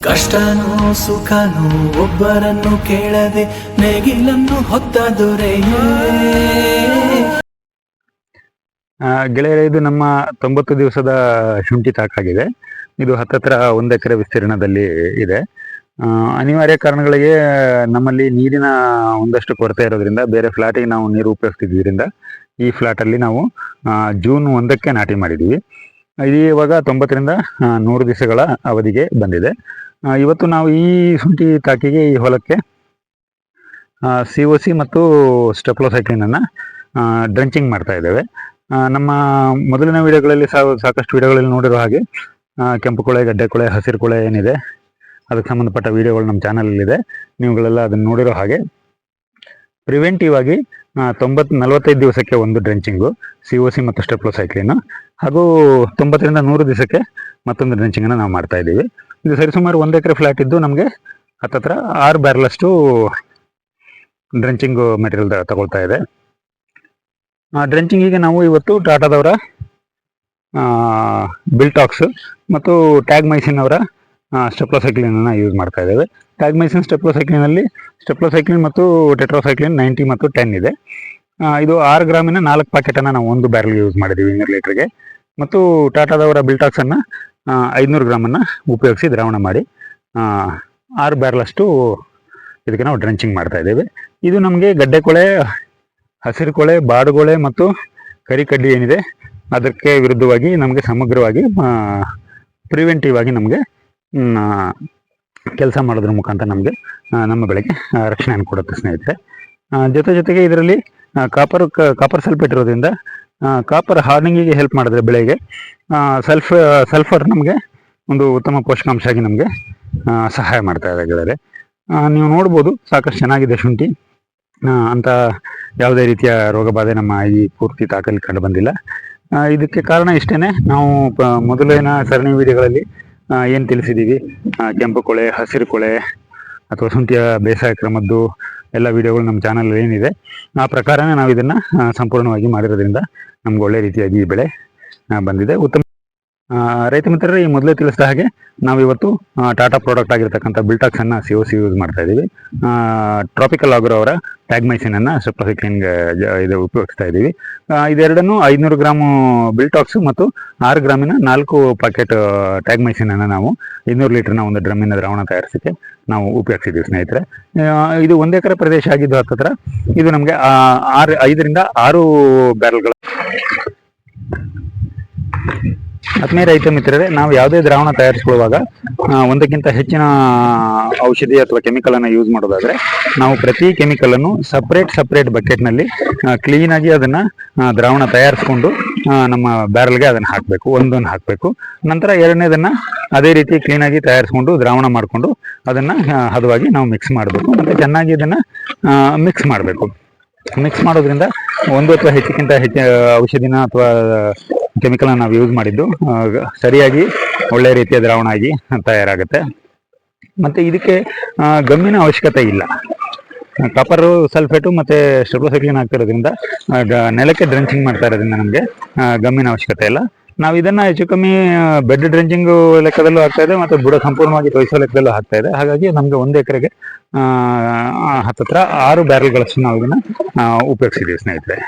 ಕಷ್ಟನೋ ಸುಖನೋ ಒಬ್ಬರನ್ನು ಕೇಳದೆ ನೇಗಿಲನ್ನು ಹೊತ್ತ ಗೆಳೆಯರೇ, ಇದು ನಮ್ಮ ತೊಂಬತ್ತು ದಿವಸದ ಶುಂಠಿ ತಾಕಾಗಿದೆ ಇದು ಹತ್ತತ್ರ ಒಂದು ಎಕರೆ ವಿಸ್ತೀರ್ಣದಲ್ಲಿ ಇದೆ. ಅನಿವಾರ್ಯ ಕಾರಣಗಳಿಗೆ ನಮ್ಮಲ್ಲಿ ನೀರಿನ ಒಂದಷ್ಟು ಕೊರತೆ ಇರೋದ್ರಿಂದ, ಬೇರೆ ಫ್ಲಾಟಿಗೆ ನಾವು ನೀರು ಉಪಯೋಗಿಸ್ತಿದ್ದರಿಂದ ಈ ಫ್ಲಾಟಲ್ಲಿ ನಾವು ಜೂನ್ ಒಂದಕ್ಕೆ ನಾಟಿ ಮಾಡಿದ್ದೀವಿ ಇದು ಇವಾಗ ತೊಂಬತ್ತರಿಂದ ನೂರು ದಿವಸಗಳ ಅವಧಿಗೆ ಬಂದಿದೆ. ಇವತ್ತು ನಾವು ಈ ಶುಂಠಿ ತಾಕಿಗೆ ಈ ಹೊಲಕ್ಕೆ ಸಿ ಒ ಸಿ ಮತ್ತು ಸ್ಟೆಪ್ಲೋಸೈಕ್ಲಿನನ್ನು ಡ್ರಂಚಿಂಗ್ ಮಾಡ್ತಾ ಇದ್ದೇವೆ. ನಮ್ಮ ಮೊದಲಿನ ವಿಡಿಯೋಗಳಲ್ಲಿ ಸಾಕಷ್ಟು ವಿಡಿಯೋಗಳಲ್ಲಿ ನೋಡಿರೋ ಹಾಗೆ ಕೆಂಪು ಕೊಳೆ, ಗಡ್ಡೆ ಕೊಳೆ, ಹಸಿರು ಕೊಳೆ ಏನಿದೆ, ಅದಕ್ಕೆ ಸಂಬಂಧಪಟ್ಟ ವಿಡಿಯೋಗಳು ನಮ್ಮ ಚಾನಲಲ್ಲಿದೆ. ನೀವುಗಳೆಲ್ಲ ಅದನ್ನು ನೋಡಿರೋ ಹಾಗೆ ಪ್ರಿವೆಂಟಿವ್ ಆಗಿ ತೊಂಬತ್ತು ನಲವತ್ತೈದು ದಿವಸಕ್ಕೆ ಒಂದು ಡ್ರೆಂಚಿಂಗು ಸಿ ಒ ಸಿ ಮತ್ತು ಸ್ಟೆಪ್ಲೋಸೈಕ್ಲಿನ್ ಹಾಗೂ ತೊಂಬತ್ತರಿಂದ ನೂರು ದಿವಸಕ್ಕೆ ಮತ್ತೊಂದು ಡ್ರೆಂಚಿಂಗನ್ನು ನಾವು ಮಾಡ್ತಾ ಇದ್ದೀವಿ. ಇದು ಸರಿಸುಮಾರು ಒಂದು ಎಕರೆ ಫ್ಲಾಟ್ ಇದ್ದು ನಮಗೆ ಹತ್ತತ್ರ ಆರು ಬ್ಯಾರಲಷ್ಟು ಡ್ರೆಂಚಿಂಗು ಮೆಟೀರಿಯಲ್ ತಗೊಳ್ತಾ ಇದೆ. ಆ ಡ್ರೆಂಚಿಂಗಿಗೆ ನಾವು ಇವತ್ತು ಟಾಟಾದವರ ಬಿಲ್ಟಾಕ್ಸ್ ಮತ್ತು ಟ್ಯಾಗ್ ಮೈಸಿನ್ ಅವರ ಸ್ಟೆಪ್ಲೋಸೈಕ್ಲಿನನ್ನು ಯೂಸ್ ಮಾಡ್ತಾ ಇದ್ದೇವೆ. ಟ್ಯಾಗ್ ಮೈಸಿನ್ ಸ್ಟೆಪ್ಲೋಸೈಕ್ಲಿನಲ್ಲಿ ಸ್ಟೆಪ್ಲೋಸೈಕ್ಲಿನ್ ಮತ್ತು ಟೆಟ್ರೋಸೈಕ್ಲಿನ್ ನೈಂಟಿ ಮತ್ತು ಟೆನ್ ಇದೆ. ಇದು ಆರು ಗ್ರಾಮಿನ ನಾಲ್ಕು ಪ್ಯಾಕೆಟನ್ನು ನಾವು ಒಂದು ಬ್ಯಾರಲ್ಗೆ ಯೂಸ್ ಮಾಡಿದ್ದೀವಿ ಇನ್ನೂರು ಲೀಟ್ರಿಗೆ ಮತ್ತು ಟಾಟಾದವರ ಬಿಲ್ಟಾಕ್ಸನ್ನು ಐದುನೂರು ಗ್ರಾಮನ್ನು ಉಪಯೋಗಿಸಿ ದ್ರಾವಣ ಮಾಡಿ ಆರು ಬ್ಯಾರಲಷ್ಟು ಇದಕ್ಕೆ ನಾವು ಡ್ರೆಂಚಿಂಗ್ ಮಾಡ್ತಾ ಇದ್ದೇವೆ. ಇದು ನಮಗೆ ಗಡ್ಡೆ ಕೊಳೆ, ಹಸಿರು ಕೊಳೆ ಬಾಡುಗೊಳೆ ಮತ್ತು ಕರಿಕಡ್ಡಿ ಏನಿದೆ ಅದಕ್ಕೆ ವಿರುದ್ಧವಾಗಿ ನಮಗೆ ಸಮಗ್ರವಾಗಿ ಪ್ರಿವೆಂಟಿವ್ ಆಗಿ ನಮಗೆ ಕೆಲಸ ಮಾಡೋದ್ರ ಮುಖಾಂತರ ನಮಗೆ ನಮ್ಮ ಬೆಳೆಗೆ ರಕ್ಷಣೆಯನ್ನು ಕೊಡುತ್ತೆ ಸ್ನೇಹಿತರೆ. ಜೊತೆ ಜೊತೆಗೆ ಇದರಲ್ಲಿ ಕಾಪರ್ ಕಾಪರ್ ಸಲ್ಫೇಟ್ ಇರೋದ್ರಿಂದ ಕಾಪರ್ ಹಾರ್ನಿಂಗಿಗೆ ಹೆಲ್ಪ್ ಮಾಡಿದ್ರೆ ಬೆಳೆಗೆ ಸಲ್ಫ್ ಸಲ್ಫರ್ ನಮಗೆ ಒಂದು ಉತ್ತಮ ಪೋಷಕಾಂಶ ಆಗಿ ನಮಗೆ ಸಹಾಯ ಮಾಡ್ತಾ ಇದೆ ಗೆಳೆಯರೆ ನೀವು ನೋಡ್ಬೋದು, ಸಾಕಷ್ಟು ಚೆನ್ನಾಗಿದೆ ಶುಂಠಿ. ಅಂತ ಯಾವುದೇ ರೀತಿಯ ರೋಗ ಬಾಧೆ ನಮ್ಮ ಈ ಪೂರ್ತಿ ತಾಕಲ್ಲಿ ಕಂಡು ಬಂದಿಲ್ಲ ಇದಕ್ಕೆ ಕಾರಣ ಇಷ್ಟೇನೆ, ನಾವು ಮೊದಲಿನ ಸರಣಿ ವಿಡಿಯೋಗಳಲ್ಲಿ ಏನು ತಿಳಿಸಿದ್ದೀವಿ ಕೆಂಪು ಕೊಳೆ, ಹಸಿರು ಕೊಳೆ ಅಥವಾ ಶುಂಠಿಯ ಬೇಸಾಯ ಕ್ರಮದ್ದು ಎಲ್ಲ ವಿಡಿಯೋಗಳು ನಮ್ಮ ಚಾನಲ್ ಏನಿದೆ. ಆ ಪ್ರಕಾರನೇ ನಾವು ಇದನ್ನು ಸಂಪೂರ್ಣವಾಗಿ ಮಾಡಿರೋದ್ರಿಂದ ನಮ್ಗೆ ಒಳ್ಳೆ ರೀತಿಯಾಗಿ ಈ ಬೆಳೆ ಬಂದಿದೆ. ಉತ್ತಮ ರೈತ ಮಿತ್ರರೇ, ಈ ಮೊದಲೇ ತಿಳಿಸಿದ ಹಾಗೆ ನಾವು ಇವತ್ತು ಟಾಟಾ ಪ್ರಾಡಕ್ಟ್ ಆಗಿರ್ತಕ್ಕಂಥ ಬಿಲ್ಟಾಕ್ಸ್ ಅನ್ನ ಸಿ ಒ ಸಿ ಯೂಸ್ ಮಾಡ್ತಾ ಇದ್ದೀವಿ. ಟ್ರಾಪಿಕಲ್ ಆಗ್ರೋ ಅವರ ಟ್ಯಾಗ್ಮೈಸಿನ್ ಅನ್ನ ಸಪ್ಲೋಸೈಕ್ಲಿನ್ ಇದು ಉಪಯೋಗಿಸ್ತಾ ಇದ್ದೀವಿ. ಇದೆರಡನ್ನು ಐದುನೂರು ಗ್ರಾಮು ಬಿಲ್ಟಾಕ್ಸ್ ಮತ್ತು ಆರು ಗ್ರಾಮಿನ ನಾಲ್ಕು ಪ್ಯಾಕೆಟ್ ಟ್ಯಾಗ್ಮೈಸಿನ್ ಅನ್ನ ನಾವು ಇನ್ನೂರು ಲೀಟರ್ನ ಒಂದು ಡ್ರಮ್ಮಿನ ದ್ರಾವಣ ತಯಾರಿಸಕ್ಕೆ ನಾವು ಉಪಯೋಗಿಸಿದ್ದೀವಿ ಸ್ನೇಹಿತರೆ. ಇದು ಒಂದು ಎಕರೆ ಪ್ರದೇಶ ಆಗಿದ್ದು ಹತ್ತತ್ರ, ಇದು ನಮಗೆ ಆರು, ಐದರಿಂದ ಆರು ಬ್ಯಾರಲ್ಗಳ ಆತ್ಮೀಯ ರೈತ ಮಿತ್ರರೇ ನಾವು ಯಾವುದೇ ದ್ರಾವಣ ತಯಾರಿಸ್ಕೊಳ್ಳುವಾಗ ಒಂದಕ್ಕಿಂತ ಹೆಚ್ಚಿನ ಔಷಧಿ ಅಥವಾ ಕೆಮಿಕಲ್ ಅನ್ನು ಯೂಸ್ ಮಾಡೋದಾದ್ರೆ, ನಾವು ಪ್ರತಿ ಕೆಮಿಕಲ್ ಅನ್ನು ಸಪ್ರೇಟ್ ಸಪ್ರೇಟ್ ಬಕೆಟ್ನಲ್ಲಿ ಕ್ಲೀನ್ ಆಗಿ ಅದನ್ನ ದ್ರಾವಣ ತಯಾರಿಸ್ಕೊಂಡು ನಮ್ಮ ಬ್ಯಾರಲ್ಗೆ ಅದನ್ನ ಹಾಕಬೇಕು, ಒಂದೊಂದು ಹಾಕಬೇಕು. ನಂತರ ಎರಡನೇದನ್ನ ಅದೇ ರೀತಿ ಕ್ಲೀನ್ ಆಗಿ ತಯಾರಿಸ್ಕೊಂಡು, ದ್ರಾವಣ ಮಾಡಿಕೊಂಡು ಅದನ್ನ ಹದವಾಗಿ ನಾವು ಮಿಕ್ಸ್ ಮಾಡಬೇಕು. ಮತ್ತೆ ಚೆನ್ನಾಗಿ ಇದನ್ನ ಮಿಕ್ಸ್ ಮಾಡಬೇಕು. ಮಿಕ್ಸ್ ಮಾಡೋದ್ರಿಂದ ಒಂದು ಅಥವಾ ಹೆಚ್ಚಕ್ಕಿಂತ ಹೆಚ್ಚು ಔಷಧಿನ ಅಥವಾ ಕೆಮಿಕಲ್ ನಾವು ಯೂಸ್ ಮಾಡಿದ್ದು. ಸರಿಯಾಗಿ ಒಳ್ಳೆ ರೀತಿಯ ದ್ರಾವಣ ಆಗಿ ತಯಾರಾಗುತ್ತೆ. ಮತ್ತೆ ಇದಕ್ಕೆ ಗಮ್ಮಿನ ಅವಶ್ಯಕತೆ ಇಲ್ಲ. ಕಾಪರ್ ಸಲ್ಫೇಟು ಮತ್ತೆ ಸ್ಟೆಪ್ಲೋಸೈಕ್ಲಿನ್ ಆಗ್ತಿರೋದ್ರಿಂದ ಆ, ಗ- ನೆಲಕ್ಕೆ ಡ್ರೆಂಚಿಂಗ್ ಮಾಡ್ತಾ ಇರೋದ್ರಿಂದ ನಮಗೆ ಗಮ್ಮಿನ ಅವಶ್ಯಕತೆ ಇಲ್ಲ. ನಾವು ಇದನ್ನ ಹೆಚ್ಚು ಕಮ್ಮಿ ಬೆಡ್ ಡ್ರೆಂಚಿಂಗ್ ಲೆಕ್ಕದಲ್ಲೂ ಆಗ್ತಾ ಇದೆ ಮತ್ತು ಬುಡ ಸಂಪೂರ್ಣವಾಗಿ ತೋರಿಸೋ ಲೆಕ್ಕದಲ್ಲೂ ಆಗ್ತಾ ಇದೆ ಹಾಗಾಗಿ ನಮಗೆ ಒಂದು ಎಕರೆಗೆ ಹತ್ತತ್ರ ಆರು ಬ್ಯಾರಲ್ಗಳಷ್ಟು ನಾವು ಇದನ್ನ ಉಪಯೋಗಿಸಿದ್ದೀವಿ ಸ್ನೇಹಿತರೆ ಆ,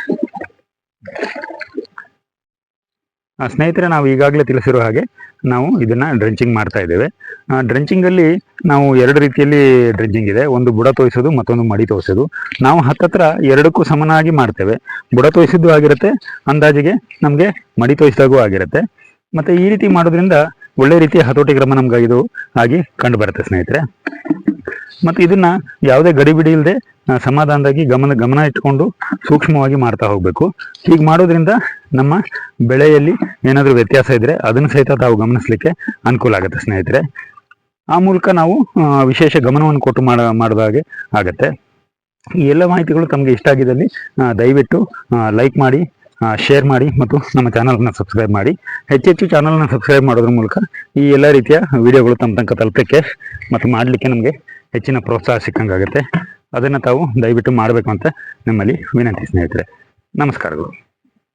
ಸ್ನೇಹಿತರೆ, ನಾವು ಈಗಾಗಲೇ ತಿಳಿಸಿರೋ ಹಾಗೆ ನಾವು ಇದನ್ನ ಡ್ರೆಂಚಿಂಗ್ ಮಾಡ್ತಾ ಇದ್ದೇವೆ. ಡ್ರೆಂಚಿಂಗಲ್ಲಿ ನಾವು ಎರಡು ರೀತಿಯಲ್ಲಿ ಡ್ರೆಂಚಿಂಗ್ ಇದೆ. ಒಂದು ಬುಡ ತೋಯಿಸೋದು, ಮತ್ತೊಂದು ಮಡಿ ತೋಯಿಸೋದು. ನಾವು ಹತ್ತತ್ರ ಎರಡಕ್ಕೂ ಸಮನಾಗಿ ಮಾಡ್ತೇವೆ. ಬುಡ ತೋಯಿಸಿದ್ದು ಆಗಿರುತ್ತೆ, ಅಂದಾಜಿಗೆ ನಮಗೆ ಮಡಿ ತೋಯಿಸಿದಾಗೂ ಆಗಿರುತ್ತೆ. ಮತ್ತೆ ಈ ರೀತಿ ಮಾಡೋದ್ರಿಂದ ಒಳ್ಳೆ ರೀತಿಯ ಹತೋಟಿ ಕ್ರಮ ನಮ್ಗೆ ಇದು ಆಗಿ ಕಂಡು ಬರುತ್ತೆ ಸ್ನೇಹಿತರೆ. ಮತ್ತೆ ಇದನ್ನ ಯಾವುದೇ ಗಡಿಬಿಡಿ ಇಲ್ಲದೆ ಸಮಾಧಾನದಾಗಿ ಗಮನ ಗಮನ ಇಟ್ಕೊಂಡು ಸೂಕ್ಷ್ಮವಾಗಿ ಮಾಡ್ತಾ ಹೋಗಬೇಕು. ಹೀಗೆ ಮಾಡೋದ್ರಿಂದ ನಮ್ಮ ಬೆಳೆಯಲ್ಲಿ ಏನಾದರೂ ವ್ಯತ್ಯಾಸ ಇದ್ರೆ ಅದನ್ನು ಸಹಿತ ತಾವು ಗಮನಿಸಲಿಕ್ಕೆ ಅನುಕೂಲ ಆಗುತ್ತೆ ಸ್ನೇಹಿತರೆ. ಆ ಮೂಲಕ ನಾವು ವಿಶೇಷ ಗಮನವನ್ನು ಕೊಟ್ಟು ಮಾಡ ಮಾಡಿದ ಹಾಗೆ ಆಗತ್ತೆ. ಈ ಎಲ್ಲ ಮಾಹಿತಿಗಳು ತಮಗೆ ಇಷ್ಟ ಆಗಿದ್ದಲ್ಲಿ ದಯವಿಟ್ಟು ಲೈಕ್ ಮಾಡಿ ಶೇರ್ ಮಾಡಿ ಮತ್ತು ನಮ್ಮ ಚಾನಲ್ನ ಸಬ್ಸ್ಕ್ರೈಬ್ ಮಾಡಿ. ಹೆಚ್ಚೆಚ್ಚು ಚಾನಲ್ನ ಸಬ್ಸ್ಕ್ರೈಬ್ ಮಾಡೋದ್ರ ಮೂಲಕ ಈ ಎಲ್ಲ ರೀತಿಯ ವಿಡಿಯೋಗಳು ತಮ್ಮ ತನಕ ತಲುಪಕ್ಕೆ ಮತ್ತು ಮಾಡಲಿಕ್ಕೆ ನಮಗೆ ಹೆಚ್ಚಿನ ಪ್ರೋತ್ಸಾಹ ಸಿಕ್ಕಂಗಾಗುತ್ತೆ ಅದನ್ನು ತಾವು ದಯವಿಟ್ಟು ಮಾಡಬೇಕು ಅಂತ ನಮ್ಮಲ್ಲಿ ವಿನಂತಿ ಸ್ನೇಹಿತರೆ. ನಮಸ್ಕಾರಗಳು.